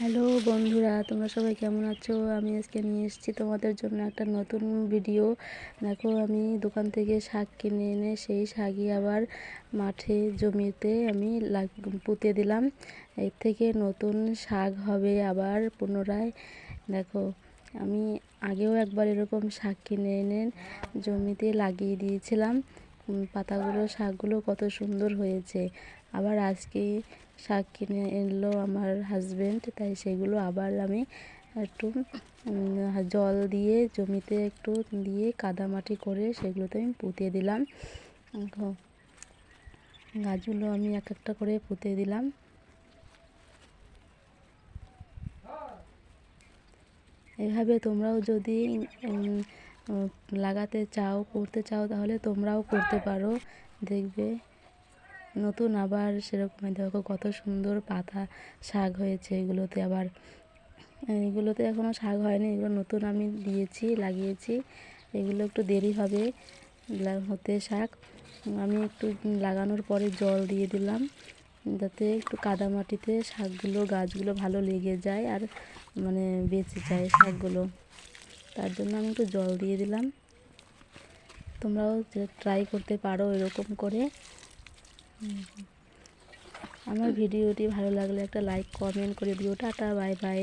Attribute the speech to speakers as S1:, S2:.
S1: Hello বন্ধুরা, তোমরা সবাই কেমন আছো? আমি আজকে নিয়ে এসেছি তোমাদের জন্য একটা নতুন ভিডিও। দেখো, আমি দোকান থেকে শাক কিনে এনে সেই শাকই আবার মাঠে জমিতে আমি পুঁতে দিলাম। এর থেকে নতুন শাক হবে আবার পুনরায়। দেখো, আমি আগেও একবার এরকম শাক কিনে এনে জমিতে লাগিয়ে দিয়েছিলাম। পাতাগুলো, শাকগুলো কত সুন্দর হয়েছে। আবার আজকে শাক কিনে এলো আমার হাজব্যান্ড তাই সেগুলো আবার আমি একটু জল দিয়ে জমিতে একটু দিয়ে কাদামাটি করে সেগুলোতে আমি পুঁতে দিলাম। গাছগুলো আমি এক একটা করে পুঁতে দিলাম। এভাবে তোমরাও যদি লাগাতে চাও, করতে চাও, তাহলে তোমরাও করতে পারো। দেখবে নতুন আবার সেরকম দেখো কত সুন্দর পাতা শাক হয়েছে এগুলোতে। আবার এগুলোতে এখনও শাক হয়নি, এগুলো নতুন আমি দিয়েছি, লাগিয়েছি। এগুলো একটু দেরি হবে হতে শাক। আমি একটু লাগানোর পরে জল দিয়ে দিলাম, যাতে একটু কাদা মাটিতে শাকগুলো, গাছগুলো ভালো লেগে যায় আর মানে বেঁচে যায় শাকগুলো। তার জন্য আমি একটু জল দিয়ে দিলাম। তোমরাও ট্রাই করতে পারো এরকম করে। আমার ভিডিওটি ভালো লাগলে একটা লাইক কমেন্ট করে দিও। Tata bye bye